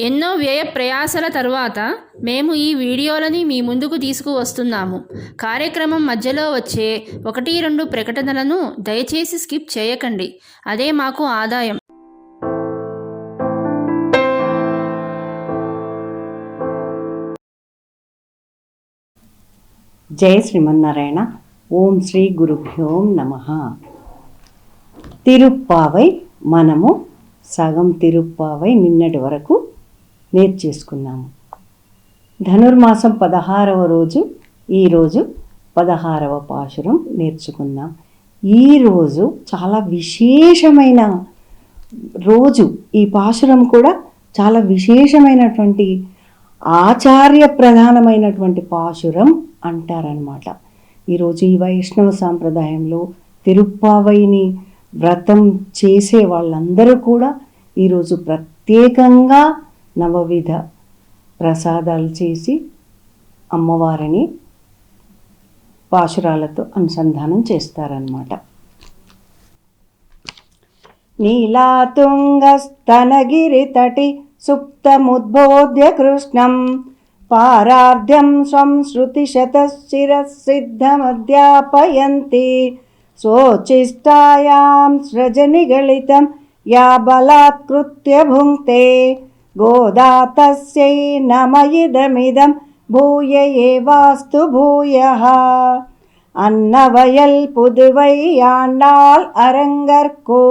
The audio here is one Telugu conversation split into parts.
ఎన్నో వ్యయ ప్రయాసల తరువాత మేము ఈ వీడియోలని మీ ముందుకు తీసుకువస్తున్నాము. కార్యక్రమం మధ్యలో వచ్చే ఒకటి రెండు ప్రకటనలను దయచేసి స్కిప్ చేయకండి. అదే మాకు ఆదాయం. జయ శ్రీమన్నారాయణ. ఓం శ్రీ గురుభ్యోం నమ. తిరుప్పావై మనము సగం తిరుప్పావై నిన్నటి వరకు నేర్చేసుకున్నాము. ధనుర్మాసం పదహారవ రోజు ఈరోజు పదహారవ పాశురం నేర్చుకుందాం ఈరోజు చాలా విశేషమైన రోజు. ఈ పాశురం కూడా చాలా విశేషమైనటువంటి ఆచార్య ప్రధానమైనటువంటి పాశురం అంటారనమాట ఈరోజు ఈ వైష్ణవ సాంప్రదాయంలో తిరుప్పావైని వ్రతం చేసే వాళ్ళందరూ కూడా ఈరోజు ప్రత్యేకంగా నవవిధ ప్రసాదాలు చేసి అమ్మవారిని పాశురాలతో అనుసంధానం చేస్తారనమాట నీలాతుంగస్తనగిరితటి సుప్తముద్బోధ్య కృష్ణం పారార్ధ్యం స్వం శృతిశతశిరసిద్ధమధ్యాపయంతి स्वोच्छिष्टायां सृजनिगलितं या बलात्कृत्य भुङ्क्ते गोदा तस्यै नम इदमिदं भूय एवास्तु भूयः அன்னவயல் புதுவை ஆண்டாள் அரங்கற்கோ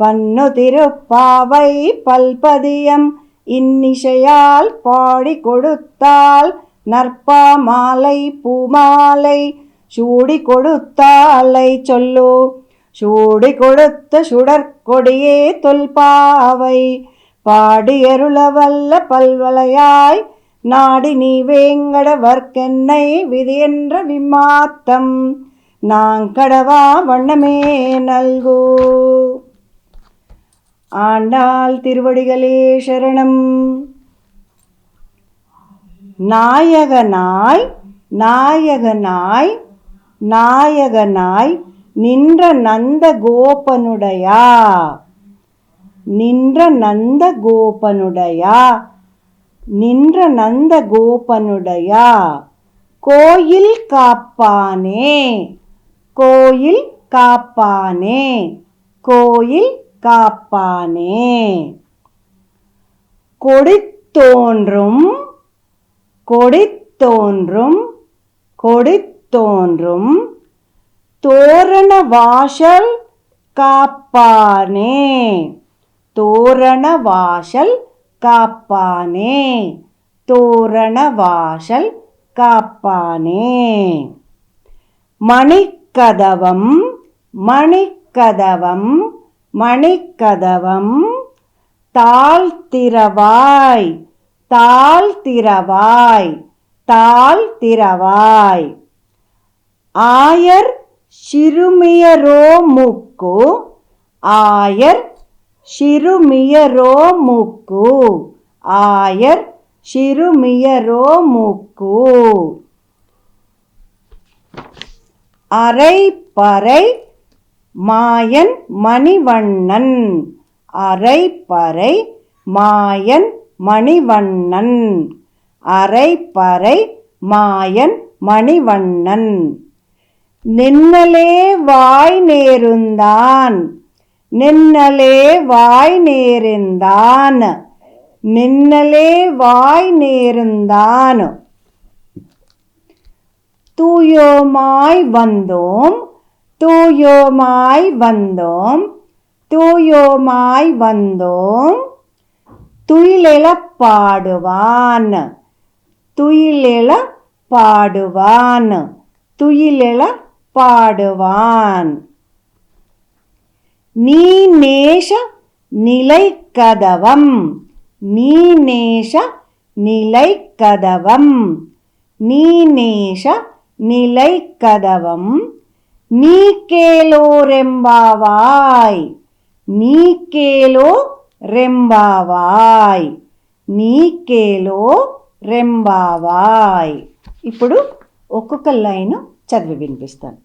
பன்னு திருப்பாவை பல்பதியம் இன்னிசையால் பாடி கொடுத்தாள் நற்பா மாலை பூமாலை சூடி கொடுத்தாளை சொல்லு சூடி கொடுத்த சுடற்கொடியே தொல்பாவை பாடியருளவல்ல பல்வலையாய் நாடி நீ வேங்கட வர்க்கென்னை விதி என்ற விம்மாத்தம் நாங்கடவா வண்ணமே நல்கோ. ஆண்டாள் திருவடிகளே சரணம். நாயகனாய் நாயகனாய் நாயகனாய் நின்ற நந்த கோபனுடையா நின்ற நந்த கோபனுடையா நின்ற நந்த கோபனுடையா கோயில் காப்பானே கோயில் காப்பானே கோயில் காப்பானே. கொடித்தோன்றும் கொடித்தோன்றும் கொடித்தோன்றும் தோரண வாசல் காப்பானே. தோரண வாசல் காப்பானே. தோரண வாசல் காப்பானே. மணிக்கதவம் மணிக்கதவம் மணிக்கதவம். தாழ் திரவாய் தாழ் தாழ்த்திரவாய் தாழ்த்திரவாய் தாழ்த்திரவாய் ஆயர் சிறுமியரோ முக்கு ஆயர் சிறுமியரோ முக்கு ஆயர் சிறுமியரோ முக்கு அரை பறை மாயன் மணிவண்ணன். அரை பறை மாயன் மணிவண்ணன். அரை பறை மாயன் மணிவண்ணன். நின்னலே வாய் நேருந்தான். நின்னலே வாய் நேர்ந்தான். நின்னலே வாய் நேர்ந்தான். தூயோமாய் வந்தோம் தூயோமாய் வந்தோம் தூயோமாய் வந்தோம். துயிலெழ பாடுவான் துயிலெழ பாடுவான் துயிலெழ பாடுவான். நீ நேஷ நிலை கதவம் நீ நேஷ நிலை கதவம் நீ நேஷ நிலை கதவம் நீ கேலோ ரெம்பாவாய் நீ కేలో రెంబావాయ్ నీకేలో రెంబావాయ్ ఇప్పుడు ఒక్కొక్క లైన్ చదివి వినిపిస్తాను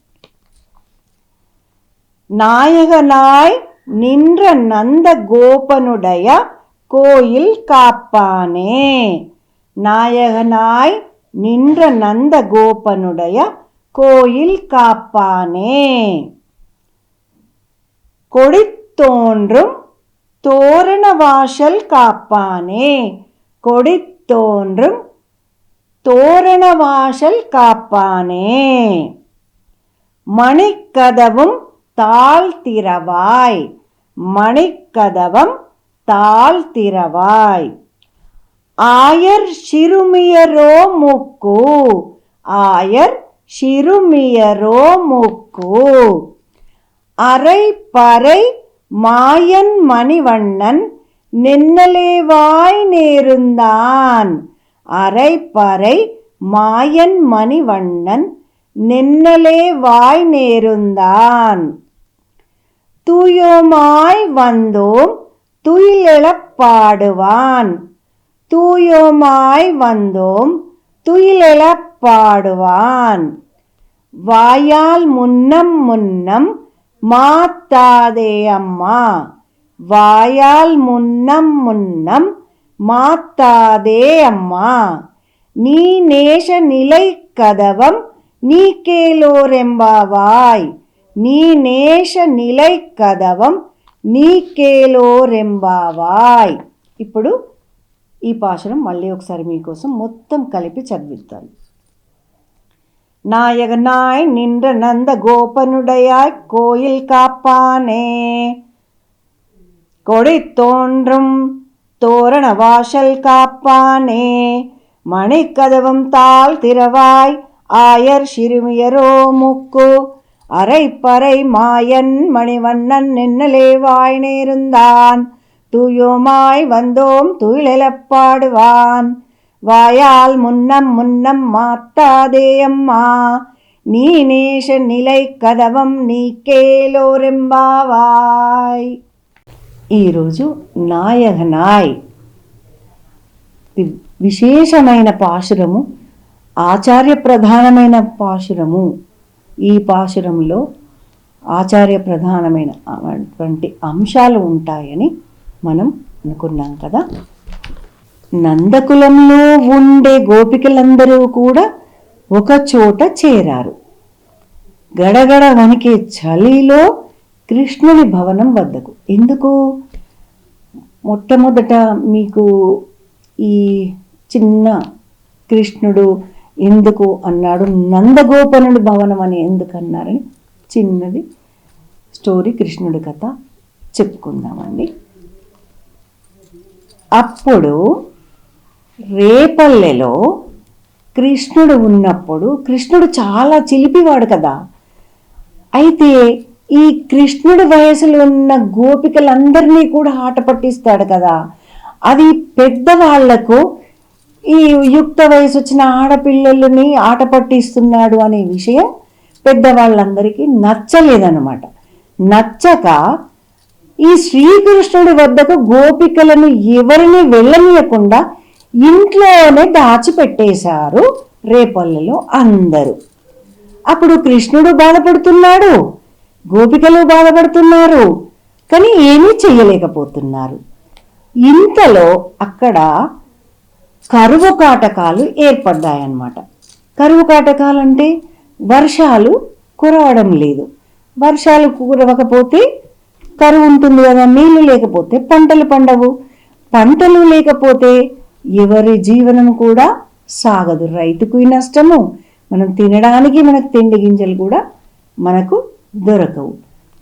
நாயகனாய் நின்ற நந்த கோபனுடைய கோயில் காப்பானே. நாயகனாய் நின்ற நந்த கோபனுடைய கோயில் காப்பானே. கொடித்தோன்றும் தோரண வாசல் காப்பானே. கொடித்தோன்றும் தோரண வாசல் காப்பானே. மணிக்கதவும் தாழ் மணிக்கதவம் தாழ் ஆயர் சிறுமியரோ முக்கு. ஆயர் சிறுமியரோ முக்கு. அரை பறை மாயன் மணிவண்ணன் நின்னலேவாய் நேருந்தான். அரை பறை மாயன் மணிவண்ணன் நின்னலே வாய் நேருந்தான். தூயோமாய் வந்தோம் துயிலெழப் பாடுவான். தூயோமாய் வந்தோம் துயிலெழப் பாடுவான். வாயால் முன்னம் முன்னம் மாத்தாதே அம்மா. வாயால் முன்னம் முன்னம் மாத்தாதே அம்மா. நீ நேச நிலை கதவம் நீ கேளோரெம்பாவாய். நீ నేష నిలై కదవం నీకేలోరెంబావాయ్ ఇప్పుడు ఈ పాశనం మళ్ళీ ఒకసారి మీకోసం మొత్తం కలిపి చదివిస్తాను நாயகனாய் நின்ற நந்த கோபனுடையாய் கோயில் காப்பானே கொடி தோன்றும் தோரண வாசல் காப்பானே மணிக்கதவும் தாழ் திறவாய் ஆயர் சிறுமியரோ முக்கு அரைப்பறை மாயன் மணிவண்ணன் நின்னலே வாய் நேர்ந்தான் தூயோமாய் வந்தோம் துயிலெழப் பாடுவான் வாயால் முன்னம் முன்னம் மாத்தாதே அம்மா நீ நேஷ நிலை కదవం నీకేలోరెంబావాయ్ ఈరోజు నాయగనాయ్ ఇది విశేషమైన పాశురము ఆచార్య ప్రధానమైన పాశురము ఈ పాశురంలో ఆచార్య ప్రధానమైనటువంటి అంశాలు ఉంటాయని మనం అనుకున్నాం కదా. నందకులంలో ఉండే గోపికలందరూ కూడా ఒక చోట చేరారు. గడగడ వణికే చలిలో కృష్ణుని భవనం వద్దకు. ఎందుకు? మొట్టమొదట మీకు ఈ చిన్న కృష్ణుడు ఎందుకు అన్నాడు నందగోపనుడి భవనం అని ఎందుకు అన్నారని చిన్నది స్టోరీ కృష్ణుడి కథ చెప్పుకుందామండి. అప్పుడు రేపల్లెలో కృష్ణుడు ఉన్నప్పుడు కృష్ణుడు చాలా చిలిపివాడు కదా. అయితే ఈ కృష్ణుడి వయసులో ఉన్న గోపికలందరినీ కూడా ఆట పట్టిస్తాడు కదా. అది పెద్దవాళ్ళకు ఈ యుక్త వయసు వచ్చిన ఆడపిల్లలని ఆట పట్టిస్తున్నాడు అనే విషయం పెద్దవాళ్ళందరికీ నచ్చలేదన్నమాట. నచ్చక ఈ శ్రీకృష్ణుడి వద్దకు గోపికలను ఎవరిని వెళ్ళనీయకుండా ఇంట్లోనే దాచిపెట్టేశారు రేపల్లెలో అందరూ. అప్పుడు కృష్ణుడు బాధపడుతున్నాడు గోపికలు బాధపడుతున్నారు కానీ ఏమీ చేయలేకపోతున్నారు ఇంతలో అక్కడ కరువు కాటకాలు ఏర్పడ్డాయన్నమాట. కరువు కాటకాలు అంటే వర్షాలు కురవడం లేదు. వర్షాలు కురవకపోతే కరువు ఉంటుంది కదా నీళ్ళు లేకపోతే పంటలు పండవు. పంటలు లేకపోతే ఎవరి జీవనం కూడా సాగదు. రైతుకు నష్టము మనం తినడానికి మనకు తిండి గింజలు కూడా మనకు దొరకవు.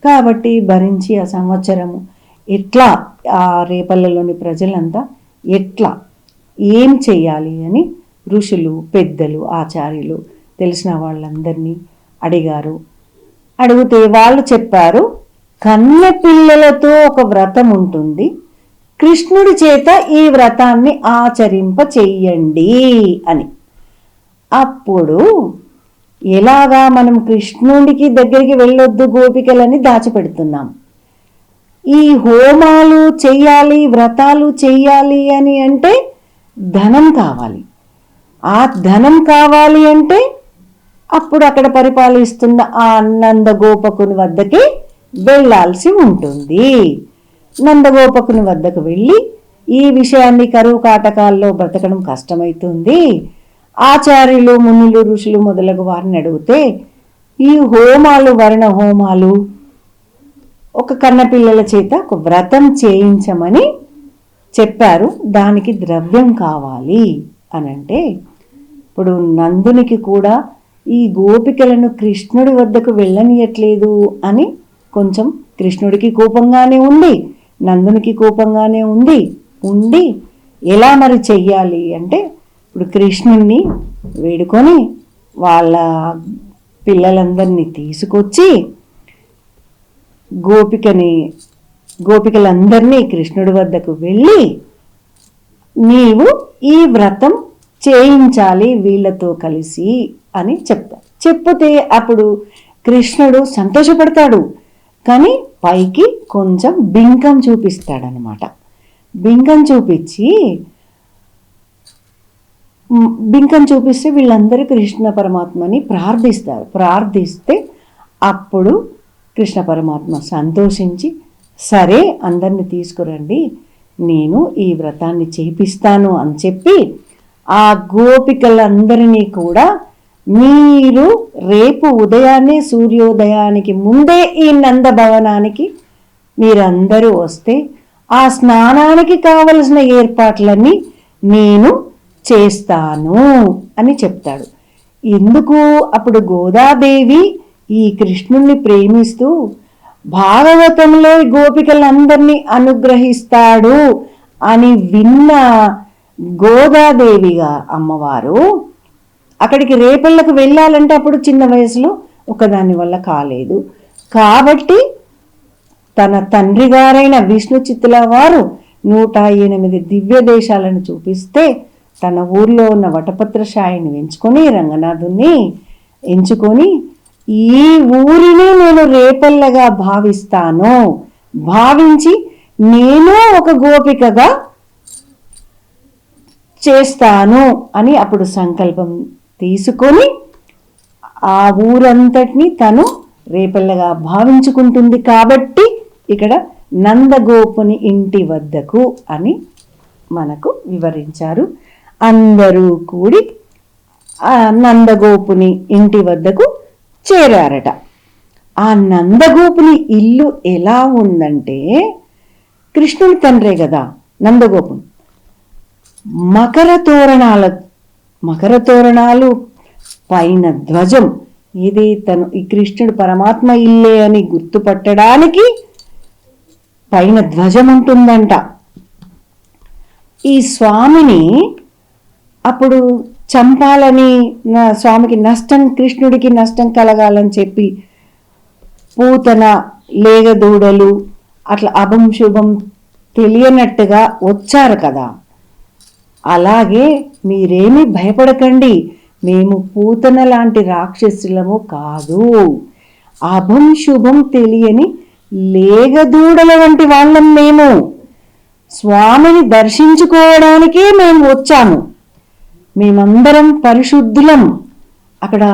కాబట్టి భరించి ఆ సంవత్సరము ఎట్లా ఆ రేపల్లెలోని ప్రజలంతా ఎట్లా ఏం చేయాలి అని ఋషులు పెద్దలు ఆచార్యులు తెలిసిన వాళ్ళందరినీ అడిగారు. అడిగితే వాళ్ళు చెప్పారు కన్న పిల్లలతో ఒక వ్రతం ఉంటుంది. కృష్ణుడి చేత ఈ వ్రతాన్ని ఆచరింప చెయ్యండి అని. అప్పుడు ఎలాగా మనం కృష్ణుడికి దగ్గరికి వెళ్ళొద్దు గోపికలని దాచిపెడుతున్నాం. ఈ హోమాలు చెయ్యాలి వ్రతాలు చెయ్యాలి అని అంటే ధనం కావాలి. ఆ ధనం కావాలి అంటే అప్పుడు అక్కడ పరిపాలిస్తున్న ఆ నందగోపకుని వద్దకి వెళ్ళాల్సి ఉంటుంది. నందగోపకుని వద్దకు వెళ్ళి ఈ విషయాన్ని కరువు కాటకాల్లో బ్రతకడం కష్టమవుతుంది ఆచార్యులు మునులు ఋషులు మొదలగు వారిని అడిగితే ఈ హోమాలు వర్ణ హోమాలు ఒక కన్నపిల్లల చేత ఒక వ్రతం చేయించమని చెప్పారు దానికి ద్రవ్యం కావాలి. అని అంటే ఇప్పుడు నందునికి కూడా ఈ గోపికలను కృష్ణుడి వద్దకు వెళ్ళనీయట్లేదు అని కొంచెం కృష్ణుడికి కోపంగానే ఉంది నందునికి కోపంగానే ఉంది ఉండి ఎలా మరి చెయ్యాలి? అంటే ఇప్పుడు కృష్ణుణ్ణి వేడుకొని వాళ్ళ పిల్లలందరినీ తీసుకొచ్చి గోపికని గోపికలందరినీ కృష్ణుడి వద్దకు వెళ్ళి నీవు ఈ వ్రతం చేయించాలి వీళ్ళతో కలిసి అని చెప్తా. చెప్తే అప్పుడు కృష్ణుడు సంతోషపడతాడు. కానీ పైకి కొంచెం బింకం చూపిస్తాడనమాట బింకం చూపించి బింకం చూపిస్తే వీళ్ళందరూ కృష్ణ పరమాత్మని ప్రార్థిస్తారు. ప్రార్థిస్తే అప్పుడు కృష్ణ పరమాత్మ సంతోషించి సరే అందరిని తీసుకురండి. నేను ఈ వ్రతాన్ని చేపిస్తాను అని చెప్పి ఆ గోపికలందరినీ కూడా మీరు రేపు ఉదయాన్నే సూర్యోదయానికి ముందే ఈ నందభవనానికి మీరందరూ వస్తే ఆ స్నానానికి కావలసిన ఏర్పాట్లన్నీ నేను చేస్తాను అని చెప్తాడు. ఎందుకు? అప్పుడు గోదాదేవి ఈ కృష్ణుణ్ణి ప్రేమిస్తూ భాగవతంలో గోపికలందరినీ అనుగ్రహిస్తాడు అని విన్న గోదాదేవిగా అమ్మవారు అక్కడికి రేపళ్ళకు వెళ్ళాలంటే అప్పుడు చిన్న వయసులో ఒకదాని వల్ల కాలేదు. కాబట్టి తన తండ్రి గారైన విష్ణు చిత్తుల వారు నూట ఎనిమిది దివ్య దేశాలను చూపిస్తే తన ఊర్లో ఉన్న వటపత్రశాయిని ఎంచుకొని రంగనాథుని ఎంచుకొని ఈ ఊరిని నేను రేపల్లగా భావిస్తాను. భావించి నేను ఒక గోపికగా చేస్తాను అని అప్పుడు సంకల్పం తీసుకొని ఆ ఊరంతటిని తను రేపల్లగా భావించుకుంటుంది కాబట్టి ఇక్కడ నందగోపుని ఇంటి వద్దకు అని మనకు వివరించారు. అందరూ కూడి ఆ నందగోపుని ఇంటి వద్దకు చేరారట. ఆ నందగోపుని ఇల్లు ఎలా ఉందంటే కృష్ణుని తండ్రే కదా నందగోపుని. మకర తోరణాల మకర తోరణాలు పైన ధ్వజం. ఇది తను ఈ కృష్ణుడు పరమాత్మ ఇల్లే అని గుర్తుపట్టడానికి పైన ధ్వజం ఉంటుందంట ఈ స్వామిని అప్పుడు చంపాలని నా స్వామికి నష్టం కృష్ణుడికి నష్టం కలగాలని చెప్పి పూతన లేగదూడలు అట్లా అభం శుభం తెలియనట్టుగా వచ్చారు కదా. అలాగే మీరేమీ భయపడకండి. మేము పూతన లాంటి రాక్షసులము కాదు. అభం శుభం తెలియని లేగదూడల వంటి వాళ్ళం మేము. స్వామిని దర్శించుకోవడానికే మేము వచ్చాము. మేమందరం పరిశుద్ధులం. అక్కడ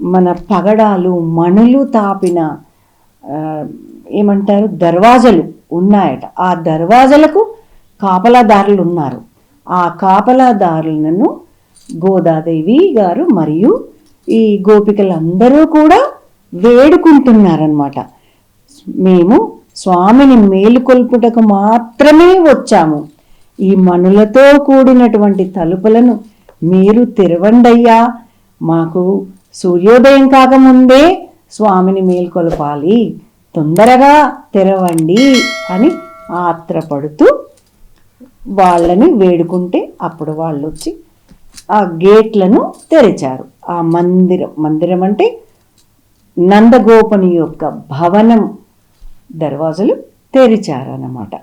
మన పగడాలు మణులు తాపిన ఏమంటారు దర్వాజలు ఉన్నాయట. ఆ దర్వాజలకు కాపలాదారులు ఉన్నారు. ఆ కాపలాదారులను గోదాదేవి గారు మరియు ఈ గోపికలందరూ కూడా వేడుకుంటున్నారనమాట మేము స్వామిని మేలుకొల్పుటకు మాత్రమే వచ్చాము. ఈ మనులతో కూడినటువంటి తలుపులను మీరు తెరవండయ్యా. మాకు సూర్యోదయం కాకముందే స్వామిని మేల్కొలపాలి. తొందరగా తెరవండి అని ఆత్రపడుతూ వాళ్ళని వేడుకుంటే అప్పుడు వాళ్ళు వచ్చి ఆ గేట్లను తెరిచారు. ఆ మందిరం మందిరం అంటే నందగోపని యొక్క భవనం దర్వాజలు తెరిచారన్నమాట.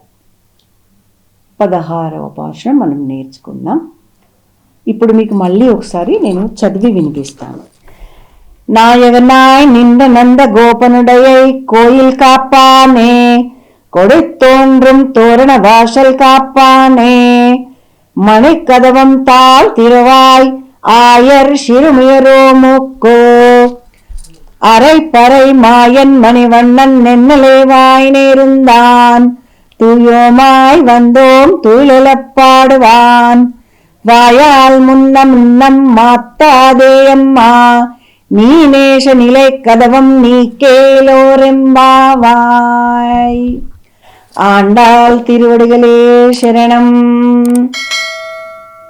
పదహారవ భాష మనం నేర్చుకుందాం ఇప్పుడు మీకు మళ్ళీ ఒకసారి నేను చదివి వినిపిస్తాను நாயகனாய் நின்ற நந்த கோபனுடையை கோயில் காப்பானே கொடைத்தோன்றும் தோரண வாசல் காப்பானே மணிக்கதவம் தாழ் திருவாய் ஆயர் சிறுமியரோ முக்கோ அரை பறை மாயன் மணிவண்ணன் நென்னலே வாய் நேர்ந்தான் தூயோமாய் வந்தோம் துயிலெழப்பாடுவான் வாயால் முன்ன முன்னம் மாத்தாதேயம்மா நீ நேஷ நிலை கதவம் நீ கேலோரெம்பாவாய் ఆండాల్ తిరువడిగలే శరణం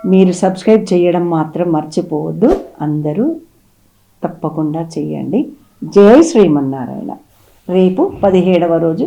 మీరు సబ్స్క్రైబ్ చేయడం మాత్రం మర్చిపోవద్దు అందరూ తప్పకుండా చేయండి జై శ్రీమన్నారాయణ రేపు పదిహేడవ రోజు